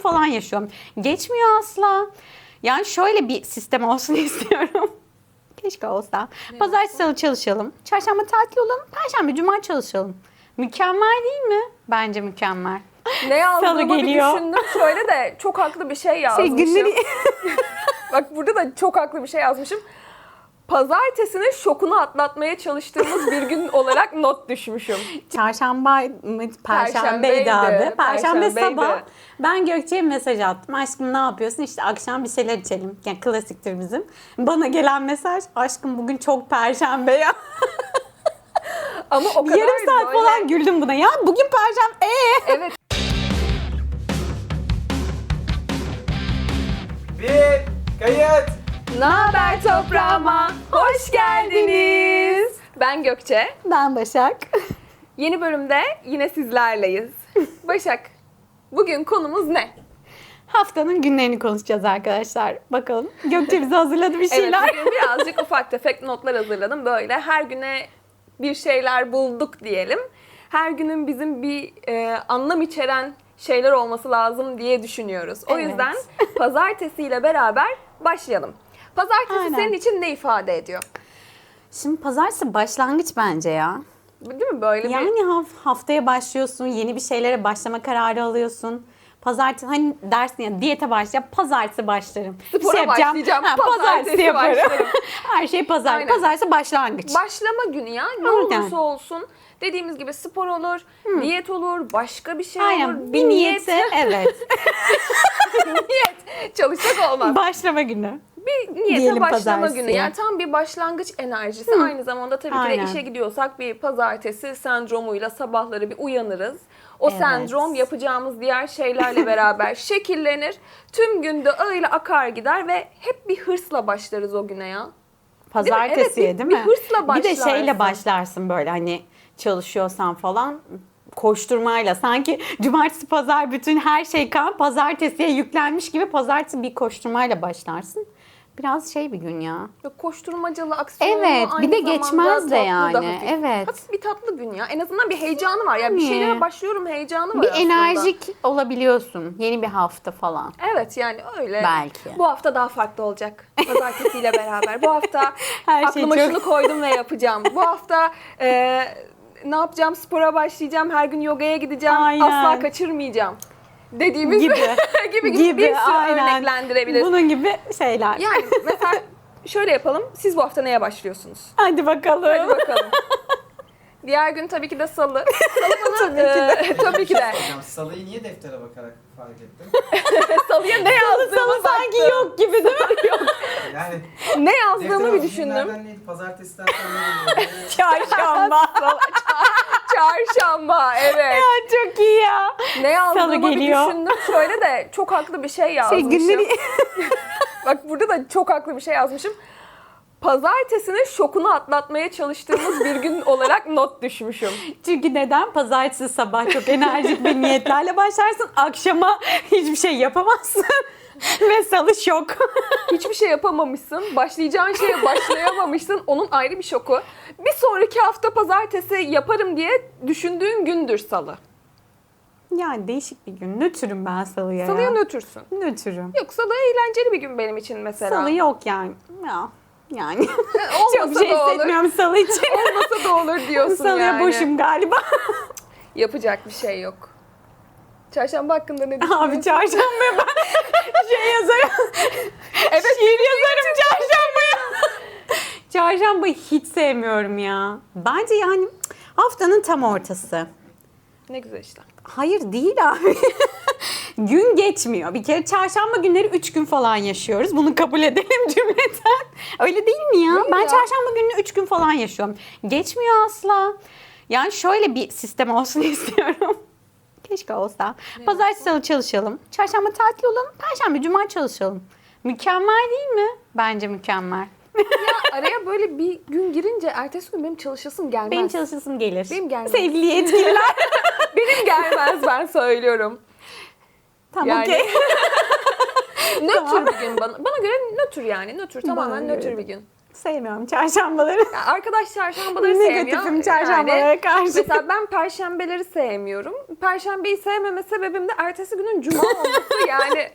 falan yaşıyorum. Geçmiyor asla. Yani şöyle bir sistem olsun istiyorum. Keşke olsa. Pazartesi salı çalışalım. Çarşamba tatil olalım. Perşembe cuma çalışalım. Mükemmel değil mi? Bence mükemmel. Ne yazdığımı bir geliyor. düşündüm. Şöyle de çok haklı bir şey Şey, yazmışım. günleri... Bak burada da çok haklı bir şey yazmışım. Pazartesinin şokunu atlatmaya çalıştığımız bir gün olarak not düşmüşüm. Çarşamba mı? Perşembeydi abi. Perşembe sabah ben Gökçe'ye mesaj attım. Aşkım ne yapıyorsun? İşte akşam bir şeyler içelim. Yani klasiktir bizim. Bana gelen mesaj aşkım bugün çok perşembe ya. Ama o kadar Yarım saat böyle- falan güldüm buna. Ya bugün perşembe. Ee? Evet. Bir kayıt. Ne haber toprağıma? Hoş geldiniz. Ben Gökçe. Ben Başak. Yeni bölümde yine sizlerleyiz. Başak, bugün konumuz ne? Haftanın günlerini konuşacağız arkadaşlar. Bakalım. Gökçe bize hazırladı bir Evet, şeyler. bugün birazcık ufak tefek notlar hazırladım. Böyle her güne bir şeyler bulduk diyelim. Her günün bizim bir e, anlam içeren şeyler olması lazım diye düşünüyoruz. O Evet. yüzden pazartesiyle beraber başlayalım. Pazartesi Aynen. senin için ne ifade ediyor? Şimdi pazartesi başlangıç bence ya. Değil mi böyle bir... Yani haf- haftaya başlıyorsun, yeni bir şeylere başlama kararı alıyorsun. Pazartesi hani dersin ya diyete başlayacağım, pazartesi başlarım. Bir Spora başlayacağım, pazartesi başlarım. Her şey pazar. Aynen. Pazartesi başlangıç. Başlama günü ya ne Aynen. olursa olsun dediğimiz gibi spor olur, niyet olur, başka bir şey Aynen. olur. Bir niyete evet. niyet çalışacak olmaz. Başlama günü. Bir niyete Diyelim başlama pazartesiye. günü. Yani tam bir başlangıç enerjisi. Aynı zamanda tabii ki Aynen. de işe gidiyorsak bir pazartesi sendromuyla sabahları bir uyanırız. O Evet. sendrom yapacağımız diğer şeylerle beraber şekillenir. Tüm günde öyle akar gider ve hep bir hırsla başlarız o güne ya. Pazartesiye Evet, bir- değil mi? bir hırsla Bir de başlarsın. şeyle başlarsın böyle hani çalışıyorsan falan koşturmayla sanki cumartesi pazar bütün her şey kan pazartesiye yüklenmiş gibi pazartesi bir koşturmayla başlarsın. Biraz şey bir gün ya. Böyle koşturmacalı, aksiyonlu, Evet, bir aynı de zamanda geçmez de tatlı yani, hafif. evet. Hafif bir tatlı gün ya. En azından bir heyecanı var. Ya bir Yani. şeylere başlıyorum heyecanı var Bir aslında. enerjik olabiliyorsun. Yeni bir hafta falan. Evet yani öyle. Belki. Bu hafta daha farklı olacak. Pazartesiyle beraber. Bu hafta Her şey aklıma çok- şunu koydum ve yapacağım. Bu hafta e, ne yapacağım? Spora başlayacağım. Her gün yogaya gideceğim. Aynen. Asla kaçırmayacağım. Dediğimiz Gibi. gibi, gibi, bir sürü aynen. örneklendirebiliriz. Bunun gibi şeyler. Yani mesela şöyle yapalım. Siz bu hafta neye başlıyorsunuz? Hadi bakalım. Hadi bakalım. Diğer gün tabii ki de salı. Salı bana Tabii ki de. e, tabii ki de. Hocam salıyı niye deftere bakarak fark ettin? Salıya ne yazdığımı Salı sanki baktım. yok gibi değil mi? Yani Ne yazdığımı bir defter düşündüm. günlerden neydi? Pazartesiden sonra ne geliyor? Çarşamba. Çarşamba evet. ya çok iyi ya. Ne yazdığımı bir geliyor. düşündüm. Şöyle de çok haklı bir şey Şey yazmışım. günleri Bak burada da çok haklı bir şey yazmışım. Pazartesinin şokunu atlatmaya çalıştığımız bir gün olarak not düşmüşüm. Çünkü neden? Pazartesi sabah çok enerjik bir niyetlerle başlarsın. Akşama hiçbir şey yapamazsın. Ve salı şok. Hiçbir şey yapamamışsın. Başlayacağın şeye başlayamamışsın. Onun ayrı bir şoku. Bir sonraki hafta pazartesi yaparım diye düşündüğün gündür salı. Yani değişik bir gün. Nötrüm ben salıya Salıya ya. nötürsün. Nötrüm. Yok salı eğlenceli bir gün benim için mesela. Salı yok yani. Ya. Yani. Olmasa çok bir şey da olur. hissetmiyorum salı için. Olmasa da olur diyorsun Salıya yani. boşum galiba. Yapacak bir şey yok. Çarşamba hakkında ne düşünüyorsun? Abi çarşambaya ben şey yazarım. Evet. Şiir yazarım çarşambaya. Çarşambayı hiç sevmiyorum ya. Bence yani haftanın tam ortası. Ne güzel işte. Hayır değil abi. gün geçmiyor. Bir kere çarşamba günleri 3 gün falan yaşıyoruz. Bunu kabul edelim cümleten. Öyle değil mi ya? Değil ben ya. çarşamba gününü 3 gün falan yaşıyorum. Geçmiyor asla. Yani şöyle bir sistem olsun istiyorum. Keşke olsa. Pazartesi salı çalışalım. Çarşamba tatil olalım. Perşembe cuma çalışalım. Mükemmel değil mi? Bence mükemmel. Ya araya böyle bir gün girince ertesi gün benim çalışasım gelmez. Benim çalışasım gelir. Benim gelmez. Sevgili yetkililer. Benim gelmez ben söylüyorum. tamam Yani- okey. Nötr bir gün bana. Bana göre nötr yani. Nötr tamamen nötr bir gün. Sevmiyorum çarşambaları. Ya arkadaş çarşambaları sevmiyor. Negatifim çarşambalara Yani karşı. Mesela ben perşembeleri sevmiyorum. Perşembeyi sevmeme sebebim de ertesi günün cuma olması. yani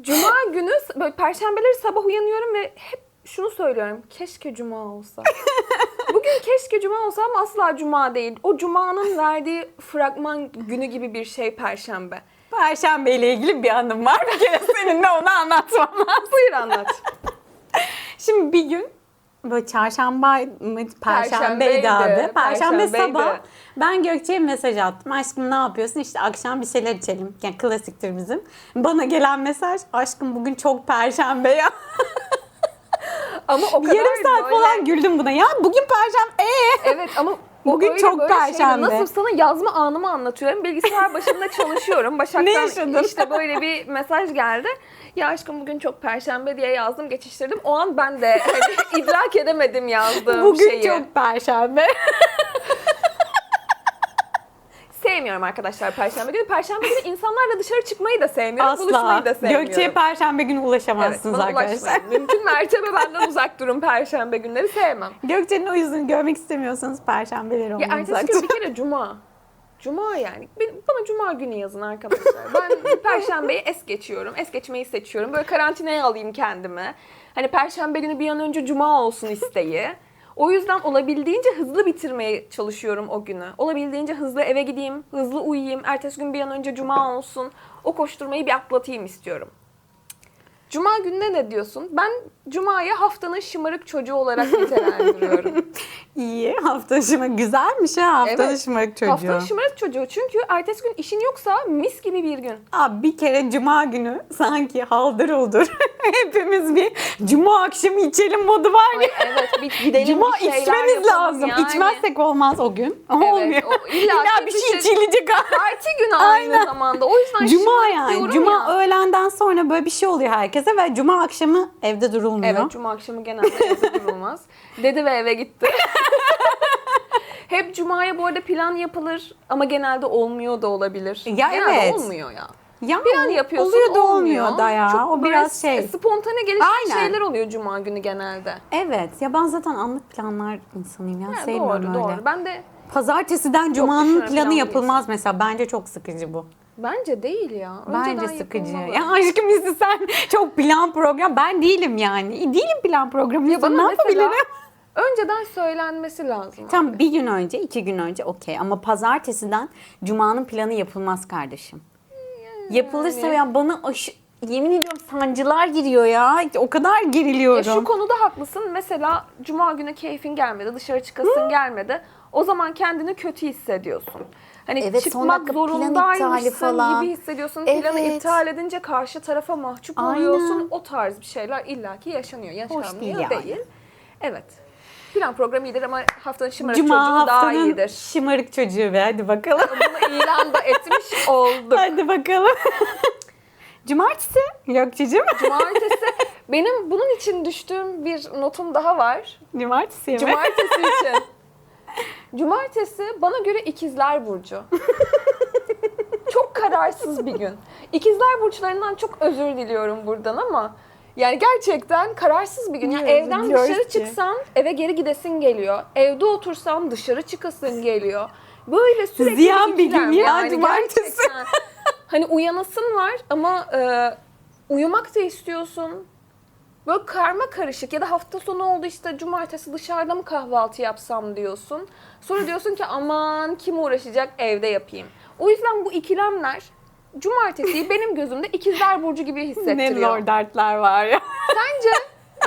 cuma günü böyle perşembeleri sabah uyanıyorum ve hep şunu söylüyorum. Keşke cuma olsa. Bugün keşke cuma olsa ama asla cuma değil. O cumanın verdiği fragman günü gibi bir şey perşembe. Perşembe ile ilgili bir anım var. Bir kere seninle onu anlatmam lazım. Buyur anlat. Şimdi bir gün böyle çarşamba mı perşembeydi abi. Perşembe sabah ben Gökçe'ye mesaj attım. Aşkım ne yapıyorsun? İşte akşam bir şeyler içelim. Yani klasiktir bizim. Bana gelen mesaj aşkım bugün çok perşembe ya. Ama o kadar Yarım saat böyle- falan güldüm buna. Ya bugün perşembe. Ee? Evet ama o Bugün öyle çok perşembe. Nasıl sana yazma anımı anlatıyorum. Bilgisayar başında çalışıyorum. Başak'tan işte böyle bir mesaj geldi. Ya aşkım bugün çok perşembe diye yazdım geçiştirdim. O an ben de hani idrak edemedim yazdığım Bugün şeyi. çok perşembe. Sevmiyorum arkadaşlar perşembe günü. Perşembe günü insanlarla dışarı çıkmayı da sevmiyorum. Asla. Buluşmayı da sevmiyorum. Gökçe'ye perşembe günü evet, ulaşamazsınız bana arkadaşlar. ulaşmayın. Mümkün mertebe benden uzak durun perşembe günleri sevmem. Gökçe'nin o yüzünü görmek istemiyorsanız perşembeleri Ya ondan ertesi uzak gün durun. bir kere cuma. Cuma yani. Bana cuma günü yazın arkadaşlar. Ben perşembeyi es geçiyorum. Es geçmeyi seçiyorum. Böyle karantinaya alayım kendimi. Hani perşembe günü bir an önce cuma olsun isteği. O yüzden olabildiğince hızlı bitirmeye çalışıyorum o günü. Olabildiğince hızlı eve gideyim, hızlı uyuyayım. Ertesi gün bir an önce cuma olsun. O koşturmayı bir atlatayım istiyorum. Cuma gününe ne diyorsun? Ben Cuma'yı haftanın şımarık çocuğu olarak nitelendiriyorum. İyi. Hafta şımarık. Güzelmiş ha hafta Evet. şımarık çocuğu. Haftanın şımarık çocuğu. Çünkü ertesi gün işin yoksa mis gibi bir gün. Abi bir kere cuma günü sanki haldır uldur. Hepimiz bir cuma akşamı içelim modu var ya. evet bir gidelim Cuma bir şeyler içmemiz yapalım lazım. yani. İçmezsek olmaz o gün. Olmuyor. o illa İlla ki bir şey şey- içilecek ha. Parti günü aynı Aynen. zamanda. O yüzden Cuma şımarık yani. diyorum Cuma ya. öğlenden sonra böyle bir şey oluyor herkese ve cuma akşamı evde durulmuyor. Evet cuma akşamı genelde evde durulmaz. Dedi ve eve gitti. Hep cumaya bu arada plan yapılır ama genelde olmuyor da olabilir. Ya genelde evet. olmuyor ya. Ya Plan yapıyorsun oluyor da olmuyor. olmuyor da ya. Çok o biraz şey. Spontane gelişen Aynen. şeyler oluyor cuma günü genelde. Evet. Ya ben zaten anlık planlar insanıyım ya. Ha, Sevmiyorum doğru öyle. doğru. Ben de Pazartesiden cumanın planı plan yapılmaz mesela. Bence çok sıkıcı bu. Bence değil ya. Önceden Bence sıkıcı. yapılmalı. Ya aşkım bizi sen çok plan program. Ben değilim yani. Değilim plan programı. Ya bana ne yapabilirim? önceden söylenmesi lazım. Tam bir gün önce, iki gün önce okey. Ama pazartesiden cumanın planı yapılmaz kardeşim. Yapılırsa ya bana aşı, yemin ediyorum sancılar giriyor ya. O kadar geriliyorum. Ya şu konuda haklısın. Mesela cuma günü keyfin gelmedi, dışarı çıkasın gelmedi. O zaman kendini kötü hissediyorsun. Hani Evet, çıkmak zorundaymışsın gibi hissediyorsun. Planı Evet. iptal edince karşı tarafa mahcup Aynen. oluyorsun. O tarz bir şeyler illaki yaşanıyor. Yaşanmıyor değil değil. yani. Evet. Plan programı iyidir ama haftanın şımarık Cuma çocuğu daha haftanın iyidir. şımarık çocuğu be hadi bakalım. Bunu ilan da etmiş olduk. hadi bakalım. Cumartesi Gökçe'cim. Cumartesi benim bunun için düştüğüm bir notum daha var. Cumartesi mi? Cumartesi için. Cumartesi bana göre ikizler burcu. çok kararsız bir gün. İkizler burçlarından çok özür diliyorum buradan ama yani gerçekten kararsız bir gün. Yani Niye evden üzülüyoruz dışarı ki? çıksan eve geri gidesin geliyor. Evde otursan dışarı çıkasın geliyor. Böyle sürekli Ziyan bir ikilem. gün ya, yani cumartesi. gerçekten. Hani uyanasın var ama e, uyumak da istiyorsun. Böyle karma karışık ya da hafta sonu oldu işte cumartesi dışarıda mı kahvaltı yapsam diyorsun. Sonra diyorsun ki aman kim uğraşacak evde yapayım. O yüzden bu ikilemler cumartesiyi benim gözümde ikizler burcu gibi Ne hissettiriyor. zor dertler var ya. Sence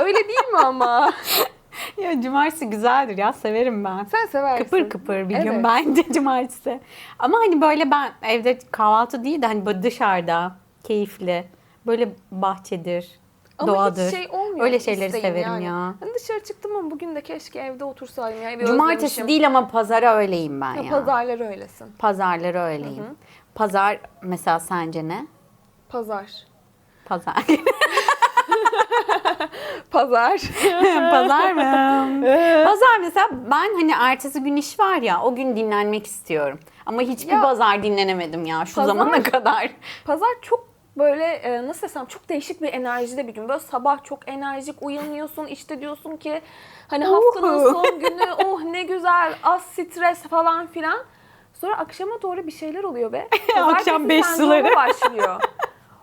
öyle değil mi ama? ya cumartesi güzeldir ya severim ben. Sen seversin. Kıpır kıpır bir gün Evet. bence cumartesi. Ama hani böyle ben evde kahvaltı değil de hani böyle dışarıda keyifli. Böyle bahçedir, Ama doğadır. hiç şey olmuyor. Öyle şeyleri severim yani. ya. Hani dışarı çıktım ama bugün de keşke evde otursaydım ya. Evi Cumartesi özlemişim. değil ama pazara öyleyim ben Ya ya. Pazarlar öylesin. Pazarları öyleyim. Pazar mesela sence ne? Pazar. Pazar. Pazar. Pazar mı? pazar mesela ben hani ertesi gün iş var ya o gün dinlenmek istiyorum. Ama hiçbir Ya, pazar dinlenemedim ya şu pazar- zamana kadar. Pazar çok Böyle e, nasıl desem çok değişik bir enerjide bir gün. Böyle sabah çok enerjik uyanıyorsun. işte diyorsun ki hani haftanın Uhu. son günü oh ne güzel az stres falan filan. Sonra akşama doğru bir şeyler oluyor be. Akşam beş sendromu suları. başlıyor.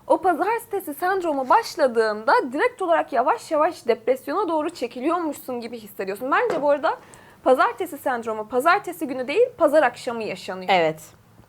O pazartesi sendromu başladığında direkt olarak yavaş yavaş depresyona doğru çekiliyormuşsun gibi hissediyorsun. Bence bu arada pazartesi sendromu pazartesi günü değil pazar akşamı yaşanıyor. Evet.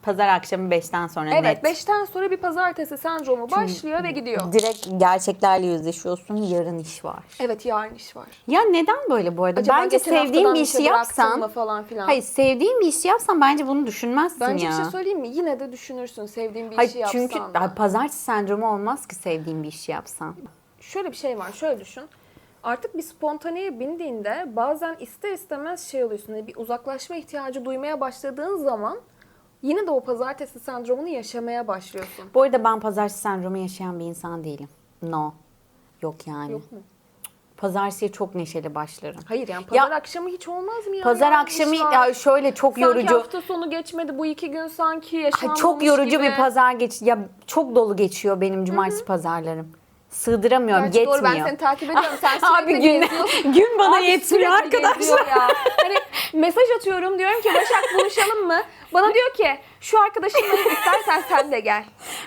Pazar akşamı 5'ten sonra Evet, net. 5'ten sonra bir pazartesi sendromu başlıyor ve gidiyor. Direkt gerçeklerle yüzleşiyorsun. Yarın iş var. Evet, yarın iş var. Ya neden böyle bu arada? Acaba bence geçen sevdiğin haftadan bir şey işi yapsan. mı falan filan. Hayır sevdiğin bir işi yapsan bence bunu düşünmezsin Bence ya. bir şey söyleyeyim mi? Yine de düşünürsün sevdiğin bir Hayır, işi yapsan çünkü da. Ay, pazartesi sendromu olmaz ki sevdiğin bir işi yapsan. Şöyle bir şey var, şöyle düşün. Artık bir spontaneye bindiğinde bazen ister istemez şey oluyorsun. hani bir uzaklaşma ihtiyacı duymaya başladığın zaman yine de o pazartesi sendromunu yaşamaya başlıyorsun. Bu arada ben pazartesi sendromu yaşayan bir insan değilim. No. Yok yani. Yok mu? Pazartesiye çok neşeli başlarım. Hayır yani Ya- pazar akşamı hiç olmaz mı ya? Pazar akşamı ya şöyle çok Sanki yorucu. hafta sonu geçmedi bu iki gün sanki yaşanmamış çok yorucu gibi. bir pazar geç. Ya çok dolu geçiyor benim cumartesi pazarlarım. Sığdıramıyorum, Gerçi yetmiyor. doğru ben seni takip ediyorum. Sen sürekli Abi gün, gün bana Abi yetmiyor arkadaşlar. Ya. Hani mesaj atıyorum diyorum ki Başak buluşalım mı? Bana diyor ki şu arkadaşınla istersen sen de gel.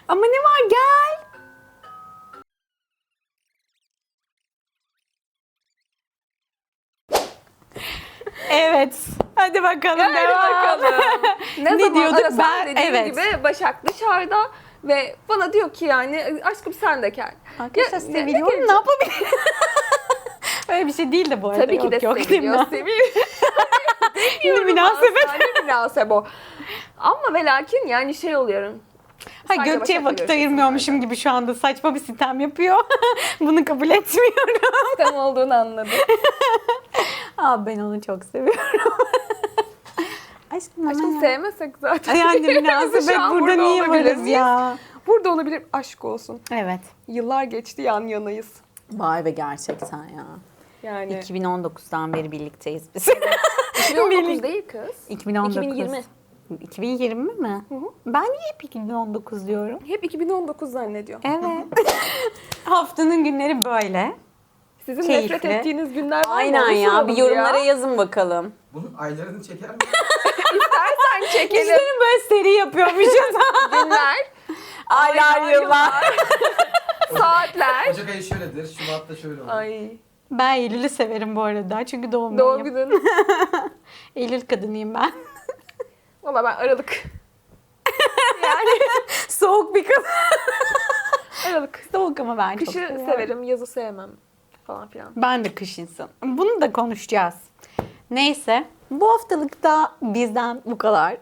Ama ne var gel. Evet. Hadi bakalım Hadi devam. bakalım. Ne, Ne zaman diyorduk? arasam Ben- dediğim evet. gibi Başak dışarıda ve bana diyor ki yani aşkım sen de gel. Arkadaşlar Ya, seviyorum. ne- Ne, yapabilirim? Öyle bir şey değil de bu arada. Tabii ki de yok, yok, seviliyor. değil mi? Seviliyor. Ne münasebet. Ne münasebet o. Ama ve lakin yani şey oluyorum. Ha, Gökçe'ye vakit ayırmıyormuşum gibi şu anda saçma bir sitem yapıyor. Bunu kabul etmiyorum. Tam olduğunu anladım. Aa, ben onu çok seviyorum. Aşkım Aşkım ya. sevmesek zaten. Ay anne Biz münasebet an burada niye varız ya? Burada olabilir. Aşk olsun. Evet. Yıllar geçti yan yanayız. Vay be gerçekten ya. Yani 2019'dan beri birlikteyiz biz. 2019 değil kız. 2019. 2020. 2020 mi? Ben niye hep 2019 diyorum? Hep 2019 zannediyorum. Evet. Haftanın günleri böyle. Sizin Keyifli. nefret ettiğiniz günler var mı? Aynen ya. Bir yorumlara yazın bakalım. Bunun aylarını çeker mi? İstersen çekelim Bizlerin böyle seri yapıyormuşuz. günler, Aylar Aylar, yıllar. saatler. Ocak ayı şöyledir, Şubat'ta şöyle olur. Ay Ben Eylül'ü severim bu arada. Çünkü doğum, doğum günüm. günün. Eylül kadınıyım ben. Valla ben Aralık. yani Soğuk bir kadın. Aralık. Soğuk ama ben çok Kışı seviyorum. severim, yazı sevmem falan filan. Ben de kış insanım. Bunu da konuşacağız. Neyse. Bu haftalık da bizden bu kadar.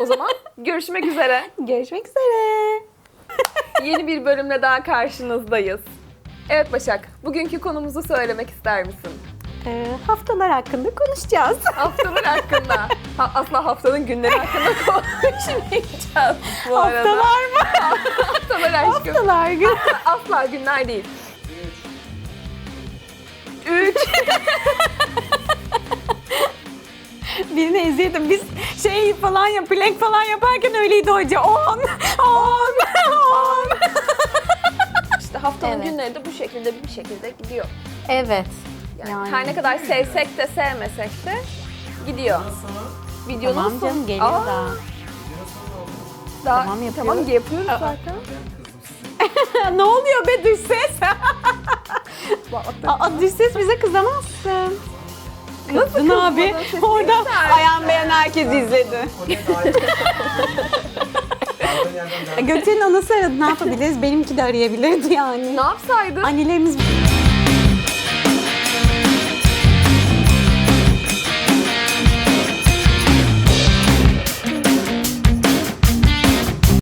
O zaman görüşmek üzere. Görüşmek üzere. Yeni bir bölümle daha karşınızdayız. Evet Başak, bugünkü konumuzu söylemek ister misin? Ee, haftalar hakkında konuşacağız. Haftalar hakkında. Ha, asla haftanın günleri hakkında konuşmayacağız bu arada. Haftalar mı? Haftalar aşkım. Haftalar gün. Asla günler değil. Üç. Birine eziyordum. Biz şey falan yap, plank falan yaparken öyleydi hoca. 10, 10, 10. Haftanın Evet. günleri de bu şekilde bir şekilde gidiyor. Evet. Yani, Yani. her ne kadar sevsek de sevmesek de gidiyor. Videonun Tamam canım geliyor Aa, da. videonun sonu oldu. Daha, Tamam, yapıyoruz. Tamam yapıyoruz zaten. Ne oluyor be dış ses? Hatta- Aa, dış ses bize kızamazsın. Nasıl Kızdın abi. kızmadın? Sesini Orada yükselt. ayan beyan herkes izledi. Gökçe'nin anası aradı ne yapabiliriz? Benimki de arayabilirdi yani. Ne yapsaydın? Annelerimiz